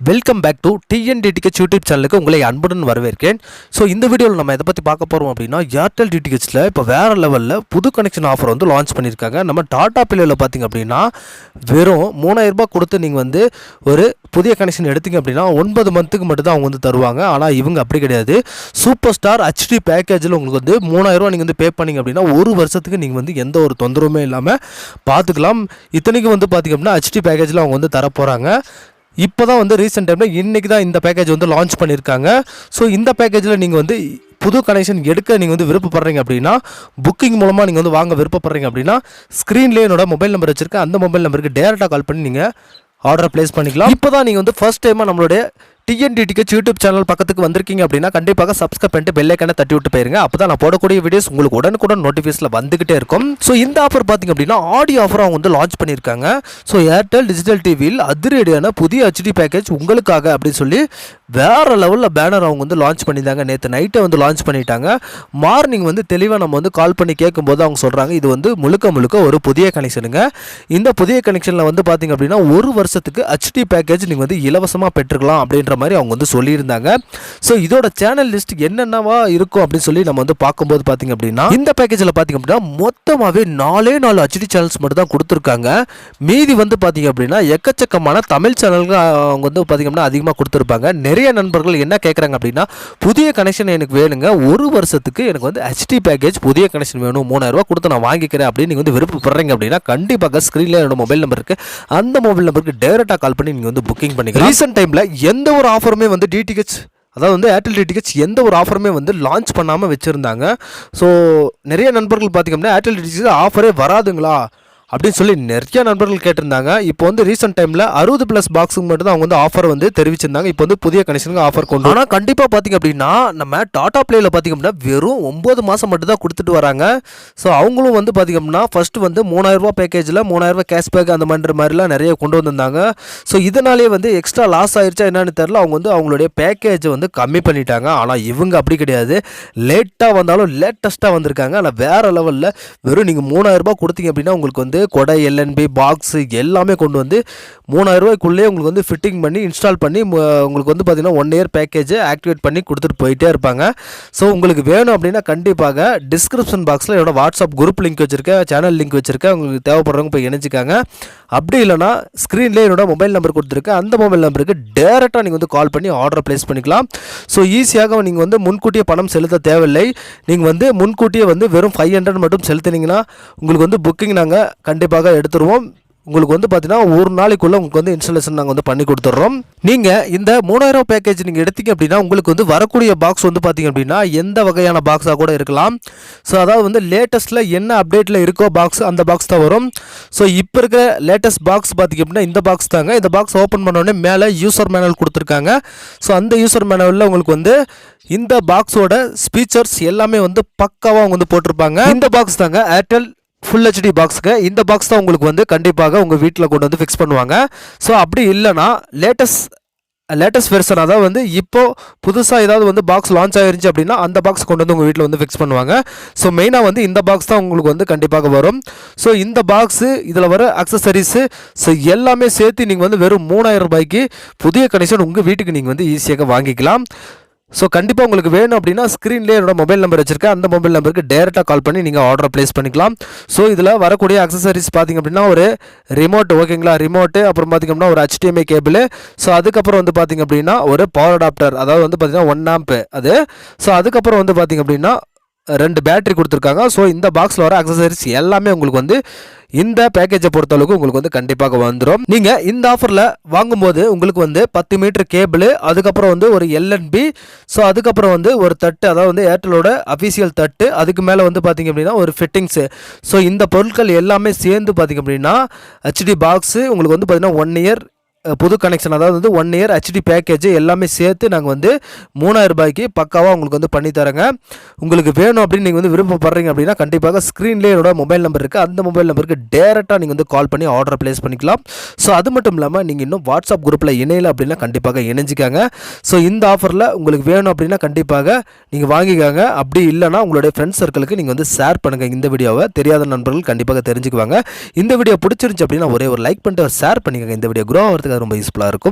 Welcome back to TNTDH YouTube சேனலுக்கு உங்களை அன்புடன் வரவேற்கிறேன். ஸோ இந்த வீடியோவில் நம்ம எதை பற்றி பார்க்க போகிறோம் அப்படின்னா ஏர்டெல் டிடிஹெச்சில் இப்போ வேறு லெவலில் புது கனெக்ஷன் ஆஃபர் வந்து லான்ச் பண்ணியிருக்காங்க. நம்ம டாடா பில்லில் பார்த்தீங்க அப்படின்னா வெறும் மூணாயிரம் ரூபாய் கொடுத்து நீங்கள் வந்து ஒரு புதிய கனெக்ஷன் எடுத்தீங்க அப்படின்னா ஒன்பது மந்த்துக்கு மட்டும் தான் அவங்க வந்து தருவாங்க. ஆனால் இவங்க அப்படி கிடையாது. சூப்பர் ஸ்டார் ஹெச்டி பேக்கேஜில் உங்களுக்கு வந்து மூணாயிரரூவா நீங்கள் வந்து பே பண்ணிங்க அப்படின்னா ஒரு வருஷத்துக்கு நீங்கள் வந்து எந்த ஒரு தொந்தரவுமே இல்லாமல் பார்த்துக்கலாம். இத்தனைக்கும் வந்து பார்த்தீங்க அப்படின்னா ஹெச்டி பேக்கேஜில் அவங்க வந்து தரப்போகிறாங்க இப்போ தான் வந்து ரீசெண்ட் டைமில் இன்றைக்கி தான் இந்த பேக்கேஜ் வந்து லான்ச் பண்ணியிருக்காங்க. ஸோ இந்த பேக்கேஜில் நீங்கள் வந்து புது கனெக்ஷன் எடுக்க நீங்கள் வந்து விருப்பப்படுறீங்க அப்படின்னா புக்கிங் மூலமாக நீங்கள் வந்து வாங்க விருப்பப்படுறீங்க அப்படின்னா ஸ்க்ரீன்லேயே என்னோட மொபைல் நம்பர் வச்சுருக்கேன். அந்த மொபைல் நம்பருக்கு டேரெக்டாக கால் பண்ணி நீங்கள் ஆர்டர் ப்ளேஸ் பண்ணிக்கலாம். இப்போ தான் நீங்கள் வந்து ஃபர்ஸ்ட் டைமாக நம்மளுடைய டிஎன்டிடிக்கு யூடியூப் சேனல் பக்கத்துக்கு வந்திருக்கீங்க அப்படின்னா கண்டிப்பாக சப்ஸ்கிரைப் பண்ணிட்டு பெல்லைக்கான தட்டி விட்டு போயிருங்க. அப்போ தான் நான் போடக்கூடிய வீடியோஸ் உங்களுக்கு உடனுக்குடன் நோட்டிஃபிகேஷனில் வந்துகிட்டே இருக்கும். ஸோ இந்த ஆஃபர் பார்த்தீங்க அப்படின்னா ஆடியோ ஆஃபர் அவங்க வந்து லான்ச் பண்ணியிருக்காங்க. ஸோ ஏர்டெல் டிஜிட்டல் டிவியில் அதிரடியான புதிய ஹெச்டி பேக்கேஜ் உங்களுக்காக அப்படின்னு சொல்லி வேற லெவலில் பேனர் அவங்க வந்து லான்ச் பண்ணியிருந்தாங்க. நேற்று நைட்டை வந்து லான்ச் பண்ணிட்டாங்க. மார்னிங் வந்து தெளிவாக நம்ம வந்து கால் பண்ணி கேட்கும்போது அவங்க சொல்கிறாங்க இது வந்து முழுக்க முழுக்க ஒரு புதிய கனெக்ஷனுங்க இந்த புதிய கனெக்ஷனில் வந்து பார்த்தீங்க அப்படின்னா ஒரு வருஷத்துக்கு ஹெச்டி பேக்கேஜ் நீங்கள் வந்து இலவசமாக பெற்றுக்கலாம் அப்படின்ற மாதிரி அவங்க வந்து சொல்லியிருந்தாங்க. ஸோ இதோட சேனல் லிஸ்ட் என்னென்னவா இருக்கும் அப்படின்னு சொல்லி நம்ம வந்து பார்க்கும்போது பார்த்தீங்க அப்படின்னா இந்த பேக்கேஜில் பார்த்தீங்க அப்படின்னா மொத்தமாகவே நாலே நாலு ஹெச்டி சேனல்ஸ் மட்டும் தான் கொடுத்துருக்காங்க. மீதி வந்து பார்த்தீங்க அப்படின்னா எக்கச்சக்கமான தமிழ் சேனல்கள் அவங்க வந்து பார்த்தீங்க அப்படின்னா அதிகமாக கொடுத்துருப்பாங்க. நிறைய நண்பர்கள் என்ன கேட்குறாங்க அப்படின்னா புதிய கனெக்ஷன் எனக்கு வேணுங்க. ஒரு வருஷத்துக்கு எனக்கு வந்து ஹெச்டி பேக்கேஜ் புதிய கனெக்ஷன் வேணும். மூணாயிரரூவா கொடுத்து நான் வாங்கிக்கிறேன் அப்படின்னு நீங்கள் வந்து விருப்பப்படுறீங்க அப்படின்னா கண்டிப்பாக ஸ்க்ரீனில் என்னோட மொபைல் நம்பருக்கு அந்த மொபைல் நம்பருக்கு டேரெக்டாக கால் பண்ணி நீங்கள் வந்து புக்கிங் பண்ணிக்கலாம். ரீசெண்ட் டைமில் எந்த ஒரு ஆஃபருமே வந்து டிடிஹெச் அதாவது வந்து ஏர்டெல் டிடிஹெச் எந்த ஒரு ஆஃபருமே வந்து லான்ச் பண்ணாமல் வச்சுருந்தாங்க. ஸோ நிறைய நண்பர்கள் பார்த்திங்கன்னா ஏர்டெல் டிடிஹெச் ஆஃபரே வராதுங்களா? அப்படின்னு சொல்லி நிறைய நண்பர்கள் கேட்டிருந்தாங்க. இப்போ வந்து ரீசெண்ட் டைமில் அறுபது ப்ளஸ் பாக்ஸுக்கு மட்டும் தான் அவங்க வந்து ஆஃபர் வந்து தெரிவிச்சிருந்தாங்க. இப்போ வந்து புதிய கனெக்ஷனுக்கு ஆஃபர் கொண்டு ஆனால் கண்டிப்பாக பார்த்திங்க அப்படின்னா நம்ம டாடா பிளேயில் பார்த்திங்க அப்படின்னா வெறும் ஒம்பது மாதம் மட்டும் தான் கொடுத்துட்டு வராங்க. ஸோ அவங்களும் வந்து பார்த்திங்க அப்படின்னா ஃபஸ்ட்டு வந்து மூணாயிரரூபா பேக்கேஜில் மூணாயிரரூபா கேஷ்பேக் அந்த மாதிரி மாதிரிலாம் நிறைய கொண்டு வந்திருந்தாங்க. ஸோ இதனாலே வந்து எக்ஸ்ட்ரா லாஸ் ஆயிடுச்சா என்னன்னு தெரில அவங்க வந்து அவங்களுடைய பேக்கேஜை வந்து கம்மி பண்ணிட்டாங்க. ஆனால் இவங்க அப்படி கிடையாது. லேட்டாக வந்தாலும் லேட்டஸ்ட்டாக வந்திருக்காங்க. ஆனால் வேறு லெவலில் வெறும் நீங்கள் மூணாயிரரூபா கொடுத்தீங்க அப்படின்னா உங்களுக்கு வந்து கொடை எல்என்பி பாக்ஸு எல்லாமே கொண்டு வந்து மூணாயிரரூபாய்க்குள்ளேயே உங்களுக்கு வந்து ஃபிட்டிங் பண்ணி இன்ஸ்டால் பண்ணி உங்களுக்கு வந்து பார்த்திங்கன்னா ஒன் இயர் பேக்கேஜை ஆக்டிவேட் பண்ணி கொடுத்துட்டு போயிட்டே இருப்பாங்க. ஸோ உங்களுக்கு வேணும் அப்படின்னா கண்டிப்பாக டிஸ்கிரிப்ஷன் பாக்ஸில் என்னோடய வாட்ஸ்அப் குரூப் லிங்க் வச்சுருக்கேன் சேனல் லிங்க் வச்சுருக்கேன் உங்களுக்கு தேவைப்படுறவங்க போய் இணைச்சிக்காங்க அப்படி இல்லைனா ஸ்க்ரீன்லேயே என்னோடய மொபைல் நம்பர் கொடுத்துருக்கேன். அந்த மொபைல் நம்பருக்கு டேரெக்டாக நீங்கள் வந்து கால் பண்ணி ஆர்டர் ப்ளேஸ் பண்ணிக்கலாம். ஸோ ஈஸியாக நீங்கள் வந்து முன்கூட்டியே பணம் செலுத்த தேவையில்லை. நீங்கள் வந்து முன்கூட்டியே வந்து வெறும் ஃபைவ் ஹண்ட்ரட் மட்டும் செலுத்தினீங்கன்னா உங்களுக்கு வந்து புக்கிங் நாங்கள் கண்டிப்பாக எடுத்துருவோம். உங்களுக்கு வந்து பார்த்தீங்கன்னா ஒரு நாளைக்குள்ளே உங்களுக்கு வந்து இன்ஸ்டாலேஷன் நாங்கள் வந்து பண்ணி கொடுத்துட்றோம் நீங்கள் இந்த மூணாயிரம் பேக்கேஜ் நீங்கள் எடுத்தீங்க அப்படின்னா உங்களுக்கு வந்து வரக்கூடிய பாக்ஸ் வந்து பார்த்தீங்க அப்படின்னா எந்த வகையான பாக்ஸாக கூட இருக்கலாம். ஸோ அதாவது வந்து லேட்டஸ்ட்டில் என்ன அப்டேட்டில் இருக்கோ பாக்ஸ் அந்த பாக்ஸ் தான் வரும். ஸோ இப்போ இருக்க லேட்டஸ்ட் பாக்ஸ் பார்த்தீங்க அப்படின்னா இந்த பாக்ஸ் தாங்க. இந்த பாக்ஸ் ஓப்பன் பண்ணோடனே மேலே யூசர் மேனுவல் கொடுத்துருக்காங்க. ஸோ அந்த யூசர் மேனுவலில் உங்களுக்கு வந்து இந்த பாக்ஸோட ஸ்பீச்சர்ஸ் எல்லாமே வந்து பக்காவாக அவங்க வந்து போட்டிருப்பாங்க. இந்த பாக்ஸ் தாங்க ஏர்டெல் ஃபுல் ஹெச்டி பாக்ஸுக்கு இந்த பாக்ஸ் தான் உங்களுக்கு வந்து கண்டிப்பாக உங்கள் வீட்டில் கொண்டு வந்து ஃபிக்ஸ் பண்ணுவாங்க. ஸோ அப்படி இல்லைன்னா லேட்டஸ்ட் லேட்டஸ்ட் வெர்ஷன் அதாவது வந்து இப்போது புதுசாக ஏதாவது வந்து பாக்ஸ் லான்ச் ஆயிருந்துச்சு அப்படின்னா அந்த பாக்ஸ் கொண்டு வந்து உங்கள் வீட்டில் வந்து ஃபிக்ஸ் பண்ணுவாங்க. ஸோ மெயினாக வந்து இந்த பாக்ஸ் தான் உங்களுக்கு வந்து கண்டிப்பாக வரும். ஸோ இந்த பாக்ஸு இதில் வர அக்சசரிஸு ஸோ எல்லாமே சேர்த்து நீங்கள் வந்து வெறும் மூணாயிரம் ரூபாய்க்கு புதிய கனெக்ஷன் உங்கள் வீட்டுக்கு நீங்கள் வந்து ஈஸியாக வாங்கிக்கலாம். ஸோ கண்டிப்பாக உங்களுக்கு வேணும் அப்படின்னா ஸ்க்ரீன்லேயே என்னோட மொபைல் நம்பர் வச்சிருக்கேன். அந்த மொபைல் நம்பருக்கு டேரெக்டாக கால் பண்ணி நீங்கள் ஆர்டர் ப்ளேஸ் பண்ணிக்கலாம். ஸோ இதில் வரக்கூடிய அக்சசரிஸ் பார்த்தீங்க அப்படின்னா ஒரு ரிமோட் ஓகேங்களா ரிமோட்டு அப்புறம் பார்த்திங்க அப்படின்னா ஒரு ஹெச்டிஎம்ஐ கேபிள் ஸோ அதுக்கப்புறம் வந்து பார்த்தீங்க அப்படின்னா ஒரு பவர் அடாப்டர் அதாவது வந்து பார்த்திங்கன்னா ஒன் ஆம்ப் அது. ஸோ அதுக்கப்புறம் வந்து பார்த்தீங்க அப்படின்னா ரெண்டு பேட்டரி கொடுத்துருக்காங்க. ஸோ இந்த பாக்ஸில் வர அக்சசரிஸ் எல்லாமே உங்களுக்கு வந்து இந்த பேக்கேஜை பொறுத்தளவுக்கு உங்களுக்கு வந்து கண்டிப்பாக வந்துடும் நீங்கள் இந்த ஆஃபரில் வாங்கும்போது உங்களுக்கு வந்து பத்து மீட்டர் கேபிள் அதுக்கப்புறம் வந்து ஒரு எல்என்பி ஸோ அதுக்கப்புறம் வந்து ஒரு தட்டு அதாவது வந்து ஏர்டெலோட அஃபிஷியல் தட்டு அதுக்கு மேலே வந்து பார்த்தீங்க அப்படின்னா ஒரு ஃபிட்டிங்ஸு ஸோ இந்த பொருட்கள் எல்லாமே சேர்ந்து பார்த்தீங்க அப்படின்னா ஹெச்டி பாக்ஸு உங்களுக்கு வந்து பார்த்தீங்கன்னா ஒன் இயர் புது கனெக்ஷன் அதாவது வந்து ஒன் இயர் ஹெச்டி பேக்கேஜ் எல்லாமே சேர்த்து நாங்கள் வந்து மூணாயிரம் ரூபாய்க்கு பக்காவாக உங்களுக்கு வந்து பண்ணி உங்களுக்கு வேணும் அப்படின்னு நீங்கள் வந்து விருப்பப்படுறீங்க அப்படின்னா கண்டிப்பாக ஸ்க்ரீன்லேயே என்னோட மொபைல் நம்பர் இருக்குது அந்த மொபைல் நம்பருக்கு டேரெக்டாக நீங்கள் வந்து கால் பண்ணி ஆர்டர் ப்ளேஸ் பண்ணிக்கலாம். ஸோ அது மட்டும் இல்லாமல் நீங்கள் இன்னும் வாட்ஸ்அப் குரூப்பில் இணையல அப்படின்னா கண்டிப்பாக இணைஞ்சிக்காங்க. ஸோ இந்த ஆஃபரில் உங்களுக்கு வேணும் அப்படின்னா கண்டிப்பாக நீங்கள் வாங்கிக்காங்க. அப்படி இல்லைன்னா உங்களுடைய ஃப்ரெண்ட்ஸ் சர்க்கிளுக்கு நீங்கள் வந்து ஷேர் பண்ணுங்கள் இந்த வீடியோவை தெரியாத நண்பர்கள் கண்டிப்பாக தெரிஞ்சுக்குவாங்க. இந்த வீடியோ பிடிச்சிருந்துச்சு அப்படின்னா ஒரே ஒரு லைக் பண்ணிட்டு ஷேர் பண்ணிக்கோங்க. இந்த வீடியோ குரோ ஆகிறதுக்கு ரொம்ப யூஸ்ஃபுல்லாக இருக்கும்.